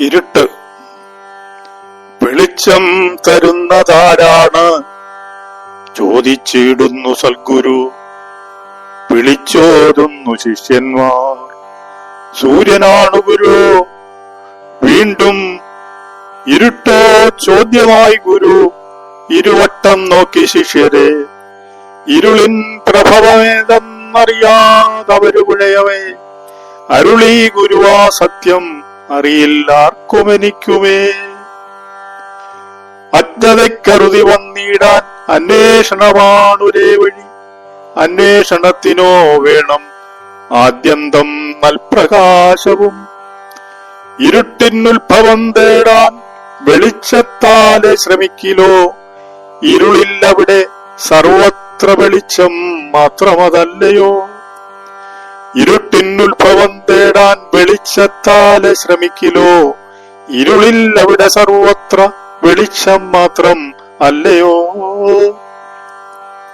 ഇരുട്ട്. വെളിച്ചം തരുന്നതാരാണ്? ചോദിച്ചിടുന്നു സൽഗുരു വിളിച്ചോതുന്നു ശിഷ്യന്മാർ. സൂര്യനാണ് ഗുരു. വീണ്ടും ഇരുട്ടോ ചോദ്യമായി ഗുരു. ഇരുവട്ടം നോക്കി ശിഷ്യരെ. ഇരുളിൻ പ്രഭവമേതെന്നറിയാതവരു അരുളീ അരുളി ഗുരുവാ സത്യം. അറിയില്ലാർക്കും എനിക്കുമേ. അജ്ഞതയ്ക്കറുതി വന്നിടാൻ അന്വേഷണമാണൊരേ വഴി. അന്വേഷണത്തിനോ വേണം ആദ്യന്തം നൽപ്രകാശവും. ഇരുട്ടിനുത്ഭവം തേടാൻ വെളിച്ചത്താലെ ശ്രമിക്കിലോ? ഇരുളില്ലവിടെ സർവത്ര വെളിച്ചം മാത്രമതല്ലയോ? ഇരുട്ടിനുത്ഭവം തേടാൻ വെളിച്ചത്താലെ ശ്രമിക്കിലോ? ഇരുളിൽ അവിടെ സർവത്ര വെളിച്ചം മാത്രം അല്ലയോ?